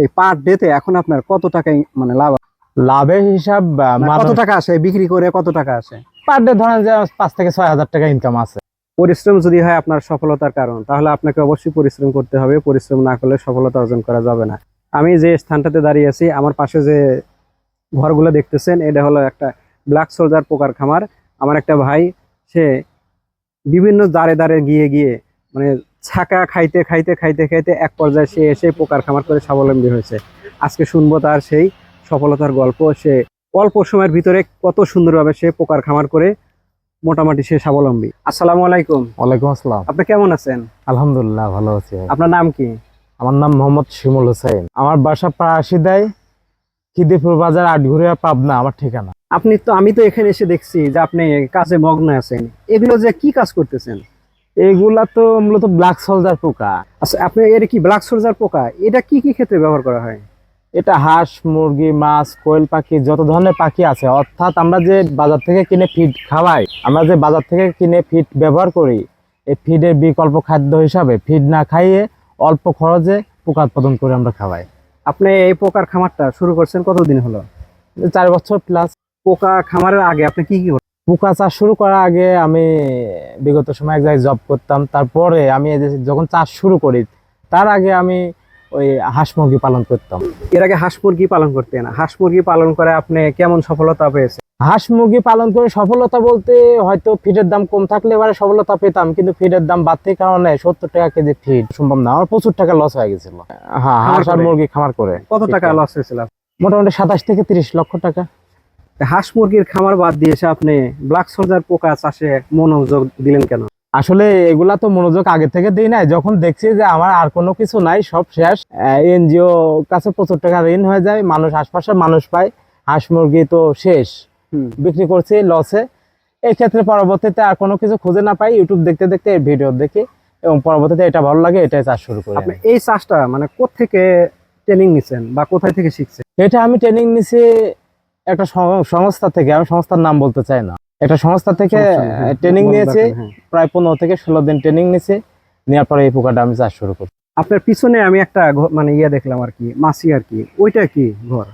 এই পার ডেতে এখন আপনার কত টাকা মানে লাভ লাভের হিসাব মানে কত টাকা আসে বিক্রি করে কত টাকা আসে পার ডে ধরেন যে পাঁচ থেকে ছয় হাজার টাকা ইনকাম আছে। পরিশ্রম যদি হয় আপনার সফলতার কারণ তাহলে আপনাকে অবশ্যই পরিশ্রম করতে হবে। পরিশ্রম না করলে সফলতা অর্জন করা যাবে না। আমি যে স্থানটাতে দাঁড়িয়ে আছি আমার পাশে যে ঘরগুলো দেখতেছেন এটা হলো একটা ব্ল্যাক সোলজার পোকার খামার। আমার একটা ভাই সে বিভিন্ন দাঁড়ে দাঁড়ে গিয়ে গিয়ে মানে ছাকা খাইতে খাইতে খাইতে খাইতে এক পর্যায়ে সে এসে পোকার খামার করে স্বাবলম্বী হয়েছে। আজকে শুনব তার সেই সফলতার গল্প। সে অল্প সময়ের ভিতরে কত সুন্দরভাবে সে পোকার খামার করে মোটামুটি সে স্বাবলম্বী। আসসালামু আলাইকুম। ওয়ালাইকুম আসসালাম। আপনি কেমন আছেন? আলহামদুলিল্লাহ ভালো আছি আপনার নাম কি? আমার নাম মোহাম্মদ শিমুল হোসেন। আমার বাসা পাশি দেয়। খিদিপুর বাজার আটঘুরিয়া পাবনা আমার ঠিকানা। আপনি তো আমি তো এখানে এসে দেখছি যে আপনি কাজে মগ্ন আছেন। এগুলো যে কি কাজ করতেছেন? এইগুলা তো মূলত ব্ল্যাক সোলজার পোকা। আচ্ছা আপনি এর কি ব্ল্যাক সোলজার পোকা? এটা কি কি ক্ষেত্রে ব্যবহার করা হয়? এটা হাঁস মুরগি মাছ কোয়েল পাখি যত ধরনের পাখি আছে অর্থাৎ আমরা যে বাজার থেকে কিনে ফিড খাওয়াই আমরা যে বাজার থেকে কিনে ফিড ব্যবহার করি এই ফিডের বিকল্প খাদ্য হিসাবে ফিড না খাইয়ে অল্প খরচে পোকা উৎপাদন করে আমরা খাওয়াই। আপনি এই পোকার খামারটা শুরু করছেন কতদিন হলো? চার বছর প্লাস পোকা খামারের আগে আপনি কি কি? পোকা চাষ শুরু করার আগে আমি বিগত সময় এক জায়গায় জব করতাম। তারপরে আমি যখন চাষ শুরু করি তার আগে আমি ওই হাঁস মুরগি পালন করতাম। এর আগে হাঁস মুরগি পালন করতেন। হাঁস মুরগি পালন করে আপনি কেমন সফলতা পেয়েছেন? হাঁস মুরগি পালন করে সফলতা বলতে হয়তো ফিডের দাম কম থাকলে এবারে সফলতা পেতাম কিন্তু ফিডের দাম বাড়তির কারণে সত্তর টাকা কেজি ফিড সম্ভব না। আমার প্রচুর টাকা লস হয়ে গেছিল। হ্যাঁ হাঁস আর মুরগি খামার করে। কত টাকা লস হয়েছিল? মোটামুটি সাতাশ থেকে তিরিশ লক্ষ টাকা। হাঁস মুরগির খামার বাদ দিয়ে এসে আপনি ব্ল্যাক সোলজার পোকা চাষে মনোযোগ দিলেন কেন? আসলে এগুলা তো মনোযোগ আগে থেকে দিই নাই। যখন দেখছি যে আমার আর কোনো কিছু নাই সব শেষ এনজিও কাছে প্রচুর টাকা ঋণ হয়ে যায় মানুষ আশপাশের মানুষ পায় হাঁস মুরগি তো শেষ। বিক্রি করছি লসে এই ক্ষেত্রে পরবর্তীতে আর কোনো কিছু খুঁজে না পাই ইউটিউব দেখতে দেখতে এই ভিডিও দেখি এবং পরবর্তীতে এটা ভালো লাগে এটাই চাষ শুরু করি আপনি এই চাষটা মানে কোত্থেকে ট্রেনিং নিছেন বা কোথায় থেকে শিখছেন? এটা আমি ট্রেনিং নিছি একটা সংস্থা থেকে আমি সংস্থার নাম বলতে চাই না। একটা সংস্থা থেকে নেই, হ্যাঁ, ট্রেনিং বলুন নিয়েছি হ্যাঁ। প্রায় পনেরো থেকে ষোলো দিন ট্রেনিং নিয়েছি নেওয়ার পরে এই পোকাটা আমি চাষ শুরু করি আপনার পিছনে আমি একটা মানে ইয়ে দেখলাম আর কি মাসি আর কি ওইটা কি ঘর?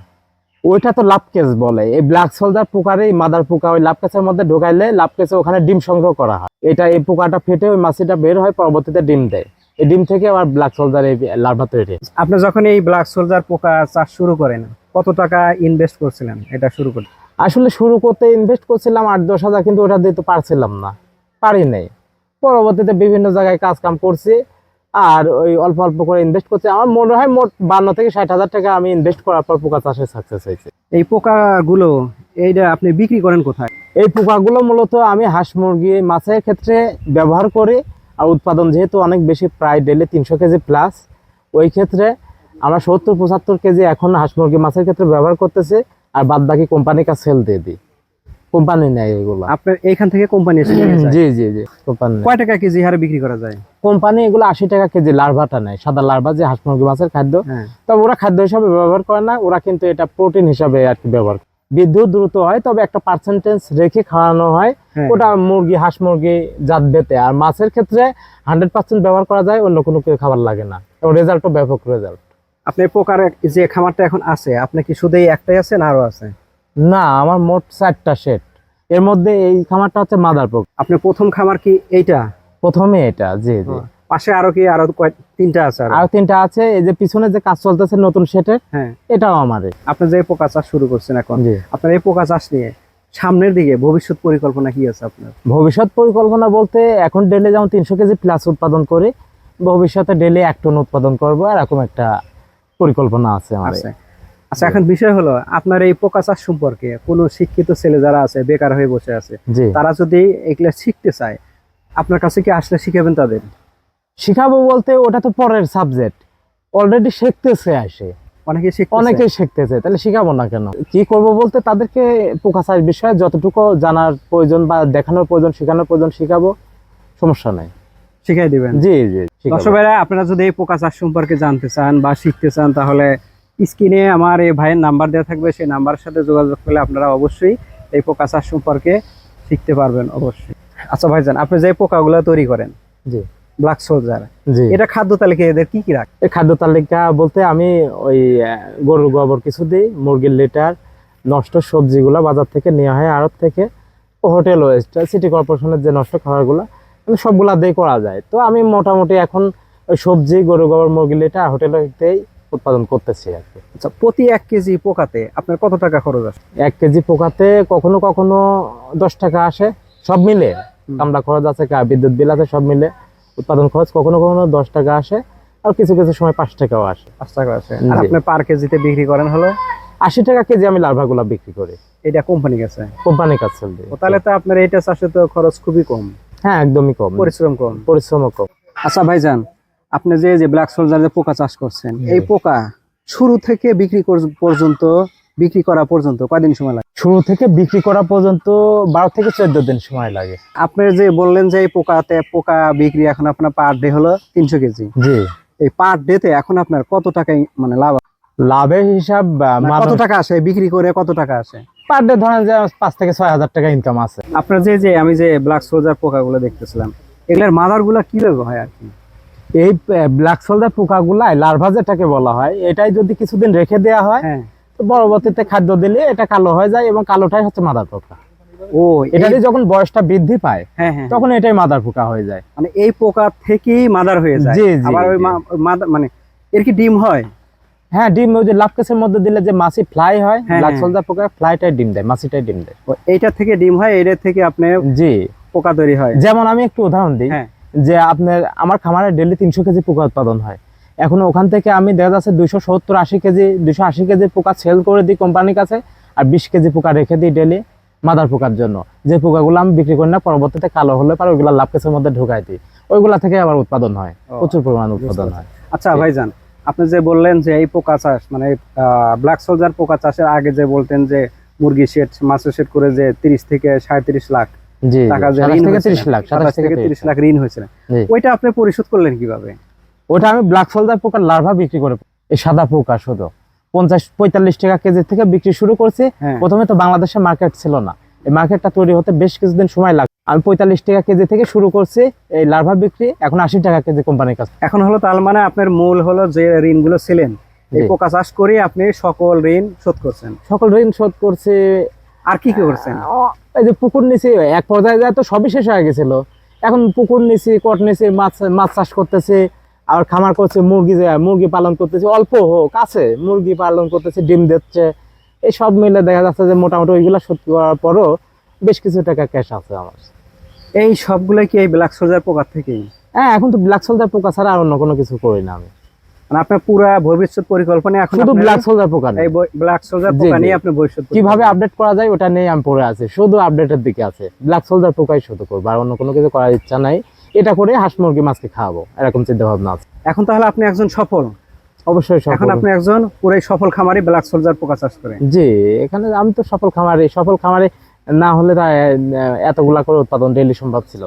ওইটা তো লাভ কেস বলে। এই ব্ল্যাক সোলজার পোকার এই মাদার পোকা ওই লাভ কেসের মধ্যে ঢোকাইলে লাভ কেসে ওখানে ডিম সংগ্রহ করা হয়। এটা এই পোকাটা ফেটে ওই মাছিটা বের হয় পরবর্তীতে ডিম দেয়। এই ডিম থেকে আবার ব্ল্যাক সোলজার এই লার্ভা তৈরি। হয়। আপনি যখন এই ব্ল্যাক সোলজার পোকা চাষ শুরু করেন কত টাকা ইনভেস্ট করছিলেন? এটা শুরু করতে আসলে শুরু করতে ইনভেস্ট করছিলাম আট দশ হাজার কিন্তু ওটা দিতে পারছিলাম না। পারি নাই। পরবর্তীতে বিভিন্ন জায়গায় কাজ কাম করছি আর ওই অল্প অল্প করে ইনভেস্ট করছি। আমার মনে হয় মোট বান্ন থেকে ষাট হাজার টাকা আমি ইনভেস্ট করার পর পোকা চাষে সাকসেস হয়েছে। এই পোকাগুলো এইটা আপনি বিক্রি করেন কোথায়? এই পোকাগুলো মূলত আমি হাঁস মুরগি মাছের ক্ষেত্রে ব্যবহার করি আর উৎপাদন যেহেতু অনেক বেশি প্রায় ডেলি তিনশো কেজি প্লাস ওই ক্ষেত্রে আমরা সত্তর পঁচাত্তর কেজি এখন হাঁস মুরগি মাছের ক্ষেত্রে ব্যবহার করতেছি আর বাদ বাকি কোম্পানিকে সেল দিয়ে দিই। কোম্পানি নেয় এগুলো। আপনার এইখান থেকে কোম্পানি এসে জি জি জি কোম্পানি কয় টাকা কেজি হারে বিক্রি করা যায়? কোম্পানি এগুলো আশি টাকা কেজি লার্ভাটা নেয় সাদা লার্ভা যে হাঁস মুরগি মাছের খাদ্য। হ্যাঁ। তবে ওরা খাদ্য হিসাবে ব্যবহার করে না ওরা কিন্তু এটা প্রোটিন হিসাবে আর কি ব্যবহার করে। বিদ্যুৎ দ্রুত হয় তবে একটা পার্সেন্টেজ রেখে খাওয়ানো হয়। হ্যাঁ। ওটা মুরগি হাঁস মুরগি জাত বেতে আর মাছের ক্ষেত্রে হান্ড্রেড পার্সেন্ট ব্যবহার করা যায় অন্য কোনো কিছু খাবার লাগে না। রেজাল্টও ব্যাপক রেজাল্ট আপনি পোকার যে খামারটা এখন আছে আপনি কি শুধু এই একটাই আছে না আরও আছে? না আমার মোট চারটা সেট এর মধ্যে এই খামারটা হচ্ছে মাদার পোক। আপনি প্রথম খামার কি এইটা? প্রথমে এটা জি জি। পাশে আরও কি আরও তিনটা আছে আরও? আর তিনটা আছে এই যে পিছনে যে কাজ চলতেছে নতুন সেটের হ্যাঁ। এটাও আমারই আপনি যে পোকা চাষ শুরু করছেন এখন আপনার এই পোকা চাষ নিয়ে সামনের দিকে ভবিষ্যৎ পরিকল্পনা কি আছে আপনার? ভবিষ্যৎ পরিকল্পনা বলতে এখন ডেলি যেমন তিনশো কেজি প্লাস উৎপাদন করি ভবিষ্যতে ডেলি এক টন উৎপাদন করব এরকম একটা পরিকল্পনা আছে আছে। আচ্ছা এখন বিষয় হলো আপনার এই পোকা চাষ সম্পর্কে কোনো শিক্ষিত ছেলে যারা আছে বেকার হয়ে বসে আছে তারা যদি এগুলা শিখতে চায় আপনার কাছে কি আসলে শিখাবেন তাদের? শিখাবো বলতে ওটা তো পরের সাবজেক্ট অলরেডি শিখতেছে আসে। অনেকে অনেকেই শিখতেছে তাহলে শিখাবো না কেন? কি করব বলতে তাদেরকে পোকা চাষ বিষয়ে যতটুকু জানার প্রয়োজন বা দেখানোর প্রয়োজন শেখানোর প্রয়োজন শিখাবো সমস্যা নাই। শিখাই দিবেন। জি জি। দর্শক ভাইরা আপনারা যদি এই পোকা চাষ সম্পর্কে জানতে চান বা শিখতে চান তাহলে স্ক্রিনে আমার এই ভাইয়ের নাম্বার দেওয়া থাকবে। সেই নাম্বারের সাথে যোগাযোগ করলে আপনারা অবশ্যই এই পোকা চাষ সম্পর্কে শিখতে পারবেন অবশ্যই। আচ্ছা ভাইজান আপনি যে পোকাগুলো তৈরি করেন জি। ব্ল্যাক সোলজার জি। এটা খাদ্য তালিকায় এদের কি কি রাখে? এই খাদ্য তালিকা বলতে আমি ওই গরুর গোবর কিছু দিই মুরগির লিটার নষ্ট সবজিগুলো বাজার থেকে নেওয়া হয় আড়ত থেকে। হোটেল ওয়েস্ট সিটি কর্পোরেশনের যে নষ্ট খাবারগুলো মানে সবগুলা দিয়ে করা যায়। তো আমি মোটামুটি এখন ওই সবজি গরু গোবর মুরগির লিটার হোটেল উৎপাদন করতেছি আর কি। আচ্ছা প্রতি এক কেজি পোকাতে আপনার কত টাকা খরচ আসে এক কেজি পোকাতে কখনো কখনো দশ টাকা আসে সব মিলে। কামড়া খরচ আছে বিদ্যুৎ বিল আছে সব মিলে উৎপাদন খরচ কখনো কখনো দশ টাকা আসে আর কিছু কিছু সময় পাঁচ টাকাও আসে। পাঁচ টাকা আসে। আর আপনি পার কেজিতে বিক্রি করেন হলো? আশি টাকা কেজি আমি লার্ভাগুলা বিক্রি করি। এটা কোম্পানি কোম্পানির কাছে। sell দিই। তাহলে তো আপনার এটা চাষে তো খরচ খুবই কম। হ্যাঁ একদমই কম। পরিশ্রম কম। পরিশ্রমও কম। আচ্ছা ভাইজান আপনি যে যে ব্ল্যাক সোলজার যে পোকা চাষ করছেন এই পোকা শুরু থেকে বিক্রি পর্যন্ত বিক্রি করা পর্যন্ত কয়দিন সময় লাগে? শুরু থেকে বিক্রি করা পর্যন্ত বারো থেকে চোদ্দ দিন সময় লাগে। আপনি যে বললেন যে এই পোকাতে পোকা বিক্রি এখন আপনার পার ডে হলো তিনশো কেজি। জি। এই পার ডে তে এখন আপনার কত টাকায় মানে লাভ? লাভের হিসাব মানে কত টাকা আসে? বিক্রি করে কত টাকা আসে? পার ডে ধরেন যে পাঁচ থেকে ছয় হাজার টাকা ইনকাম আছে। আপনার যে যে আমি যে ব্ল্যাক সোলজার পোকাগুলো দেখতেছিলাম এগুলার মাদারগুলা কীভাবে হয় আর কি? এই ব্ল্যাক সোলজার পোকাগুলাই লার্ভা যেটাকে বলা হয় এটাই যদি কিছুদিন রেখে দেওয়া হয় হ্যাঁ। তো পরবর্তীতে খাদ্য দিলে এটা কালো হয়ে যায় এবং কালোটাই হচ্ছে মাদার পোকা। ও এটা যখন বয়সটা বৃদ্ধি পায় হ্যাঁ হ্যাঁ। তখন এটাই মাদার পোকা হয়ে যায়। মানে এই পোকা থেকেই মাদার হয়ে যায়। আবার ওই মানে এর কি ডিম হয়? হ্যাঁ ডিম ওই যে লাভ কেসের মধ্যে দিলে যে মাছি ফ্লাই হয় হ্যাঁ, ব্ল্যাক হ্যাঁ। সোলজার পোকা ফ্লাইটাই ডিম দেয় মাছিটাই ডিম দেয়। ও এইটা থেকে ডিম হয় এটা থেকে আপনার জি। পোকা তৈরি হয়। যেমন আমি একটু উদাহরণ দিই হ্যাঁ। যে আপনার আমার খামারে ডেলি তিনশো কেজি পোকা উৎপাদন হয়। এখন ওখান থেকে আমি দেখা যাচ্ছে দুইশো সত্তর আশি কেজি দুইশো আশি কেজি পোকা সেল করে দিই কোম্পানির কাছে আর বিশ কেজি পোকা রেখে দিই ডেলি মাদার পোকার জন্য। যে পোকাগুলো আমি বিক্রি করি না পরবর্তীতে কালো হলে পরে ওইগুলো লাভ কেসের মধ্যে ঢুকাই দিই। ওইগুলা থেকে আবার উৎপাদন হয় প্রচুর পরিমাণ উৎপাদন হয়। আচ্ছা ভাইজান আপনি যে বললেন যে এই পোকা চাষ মানে ব্ল্যাক সোলজার পোকা চাষের আগে যে বলতেন যে মুরগি শেড মাছের শেড করে যে তিরিশ থেকে সাঁত্রিশ লাখ টাকা যে ঋণ তিরিশ লাখ সাতাশ থেকে তিরিশ লাখ ঋণ হয়েছিল। ওইটা আপনি পরিশোধ করলেন কীভাবে? ওটা আমি ব্ল্যাক সোলজার পোকার লার্ভা বিক্রি করে এই সাদা পোকা শুধু। পঞ্চাশ পঁয়তাল্লিশ টাকা কেজি থেকে বিক্রি শুরু করছি। হ্যাঁ। প্রথমে তো বাংলাদেশে মার্কেট ছিল না। এই মার্কেটটা তৈরি হতে বেশ কিছুদিন সময় লাগে আমি পঁয়তাল্লিশ টাকা কেজি থেকে শুরু করছি এই লার্ভা বিক্রি এখন আশি টাকা কেজি কোম্পানির কাছে। এখন হলো তার মানে আপনার মূল হলো যে ঋণগুলো ছিলেন এই পোকা চাষ করে আপনি সকল ঋণ শোধ করছেন। সকল ঋণ শোধ করছে। আর কি কি করছেন? এই যে পুকুর নিচে এক পর্যায়ে যায় তো সবই শেষ হয়ে গেছিল। এখন পুকুর নিচে কট নিচে মাছ মাছ চাষ করতেছে আর খামার করছে মুরগি যে- মুরগি পালন করতেছে অল্প হোক আছে মুরগি পালন করতেছে ডিম দিচ্ছে এই সব মিলে দেখা যাচ্ছে যে মোটামুটি ওইগুলো শোধ করার পরও বেশ কিছু টাকা ক্যাশ আছে আমার। এই সবগুলো কি এই ব্ল্যাক সোলজার পোকার থেকেই? হ্যাঁ এখন তো ব্ল্যাক সোলজার পোকা ছাড়া আর অন্য কোনো কিছু করি না আমি। মানে আপনার পুরা ভবিষ্যৎ পরিকল্পনা এখন শুধু ব্ল্যাক সোলজার পোকা এই ব্ল্যাক সোলজার পোকা নিয়ে আপনি ভবিষ্যৎ কীভাবে আপডেট করা যায় ওটা নিয়ে আমি পড়ে আছি। শুধু আপডেটের দিকে আছে। ব্ল্যাক সোলজার পোকাই শুধু করব আর অন্য কোনো কিছু করার ইচ্ছা নাই। এটা করে হাঁস মুরগি মাছকে খাওয়াবো এরকম চিন্তা ভাবনা আছে। এখন তাহলে আপনি একজন সফল। অবশ্যই এখন আপনি একজন পুরাই সফল খামারি ব্ল্যাক সোলজার পোকা চাষ করে। জি এখানে আমি তো সফল খামারে সফল খামারে না হলে এতগুলা করে উৎপাদন ডেইলি সম্ভব ছিল।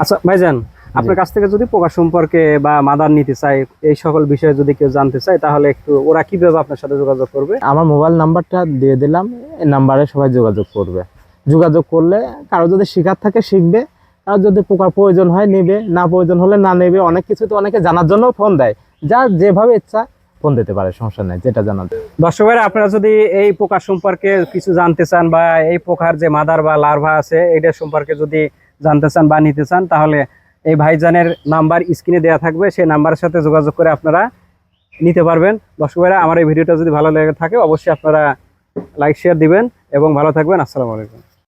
আচ্ছা ভাইজান আপনার কাছ থেকে যদি পোকা সম্পর্কে বা মাদার নিতে চাই এই সকল বিষয়ে যদি কেউ জানতে চায় তাহলে একটু ওরা কীভাবে আপনার সাথে যোগাযোগ করবে? আমার মোবাইল নাম্বারটা দিয়ে দিলাম এই নাম্বারে সবাই যোগাযোগ করবে। যোগাযোগ করলে কারও যদি শিকার থাকে শিখবে আর যদি পোকার প্রয়োজন হয় নেবে না প্রয়োজন হলে না নেবে অনেক কিছু তো অনেকে জানার জন্য ফোন দেয়। যা যেভাবে ইচ্ছা ফোন দিতে পারে, সমস্যা নেই, যেটা জানার দর্শকেরা, আপনারা যদি এই পোকা সম্পর্কে কিছু জানতে চান বা এই পোকার যে মাদার বা লার্ভা আছে, এইটা সম্পর্কে যদি জানতে চান বা নিতে চান, তাহলে এই ভাইজানের নাম্বার স্ক্রিনে দেওয়া থাকবে, সেই নাম্বারের সাথে যোগাযোগ করে আপনারা নিতে পারবেন। দর্শকেরা, আমার এই ভিডিওটা যদি ভালো লেগে থাকে, অবশ্যই আপনারা লাইক, শেয়ার দিবেন এবং ভালো থাকবেন। আসসালামু আলাইকুম।